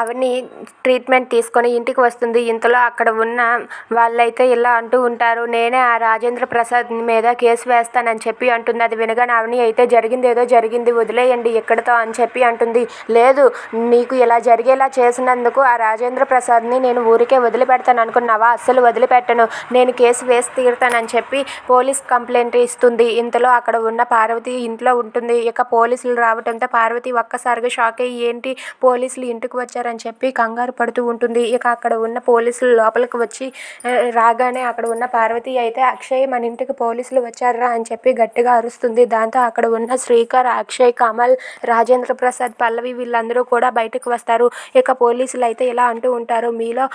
అవన్నీ ట్రీట్మెంట్ తీసుకొని ఇంటికి వస్తుంది. ఇంతలో అక్కడ ఉన్న వాళ్ళైతే ఇలా అంటూ ఉంటారు. నేనే ఆ రాజేంద్ర ప్రసాద్ మీద కేసు వేస్తానని చెప్పి అంటుంది. అది వినగానే అవని అయితే జరిగింది ఏదో జరిగింది వదిలేయండి ఎక్కడితో అని చెప్పి అంటుంది. లేదు నీకు ఇలా జరిగేలా చేసినందుకు ఆ రాజేంద్ర ప్రసాద్ని నేను ఊరికే వదిలిపెడతాను అనుకున్నావా? అస్సలు వదిలిపెట్టను. నేను కేసు వేసి తీరుతానని చెప్పి పోలీస్ కంప్లైంట్ ఇస్తుంది. ఇంతలో అక్కడ ఉన్న పార్వతి ఇంట్లో ఉంటుంది. ఇక పోలీసులు రావడంతో పార్వతి ఒక్కసారిగా షాక్ అయ్యి ఏంటి? పోలీసులు ఇంటికి వచ్చారని చెప్పి కంగారు పడుతూ ఉంటుంది. ఇక అక్కడ ఉన్న పోలీసులు లోపలికి వచ్చి రాగానే అక్కడ ఉన్న పార్వతి అయితే అక్షయ్ మన ఇంటికి పోలీసులు వచ్చారా అని చెప్పి గట్టిగా అరుస్తుంది. దాంతో అక్కడ ఉన్న శ్రీకర్ అక్షయ్ కమల్ రాజేంద్ర ప్రసాద్ పల్లవి వీళ్ళందరూ కూడా బయటకు వస్తారు. ఇక పోలీసులు అయితే ఇలా అంటూ ఉంటారు. మీలో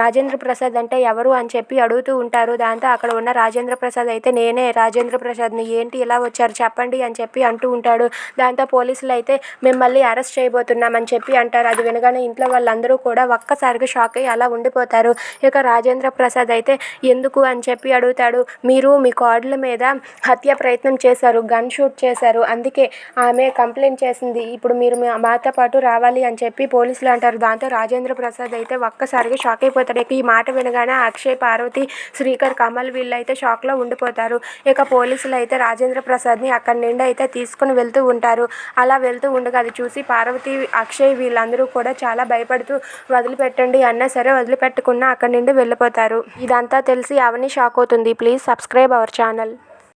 రాజేంద్ర ప్రసాద్ అంటే ఎవరు? అని చెప్పి అడుగుతూ ఉంటారు. దాంతో అక్కడ ఉన్న రాజేంద్ర ప్రసాద్ అయితే నేనే రాజేంద్ర ప్రసాద్ని ఏంటి ఇలా వచ్చారు? చెప్పండి అని చెప్పి అంటూ ఉంటాడు. దాంతో పోలీసులు అయితే మిమ్మల్ని అరెస్ట్ చేయబోతున్నామని చెప్పి అంటారు. అది వినగానే ఇంట్లో వాళ్ళందరూ కూడా ఒక్కసారిగా షాక్ అయ్యి అలా ఉండిపోతారు. ఇక రాజేంద్ర ప్రసాద్ అయితే ఎందుకు అని చెప్పి అడుగుతాడు. మీరు మీ కోడల మీద హత్య ప్రయత్నం చేశారు గన్ షూట్ చేశారు. అందుకే ఆమె కంప్లైంట్ చేసింది. ఇప్పుడు మీరు మాతో పాటు రావాలి అని చెప్పి పోలీసులు అంటారు. దాంతో రాజేంద్ర ప్రసాద్ అయితే ఒక్కసారిగా షాక్ అయిపోతాడు. ఇక ఈ మాట వినగానే అక్షయ్ పార్వతి శ్రీకర్ కమల్ వీళ్ళు అయితే షాక్లో ఉండిపోతారు. ఇక పోలీసులు అయితే రాజేంద్ర ప్రసాద్ని అక్కడి నుండి అయితే తీసుకుని వెళ్తూ ఉంటారు. అలా వెళ్తూ ఉండగా అది చూసి పార్వతి అక్షయ్ వీళ్ళందరూ కూడా చాలా భయపడుతూ వదిలిపెట్టండి అన్నా సరే వదిలిపెట్టకుండా అక్కడి నుండి వెళ్ళిపోతారు. ఇదంతా తెలిసి అవని షాక్ అవుతుంది. Please subscribe our channel.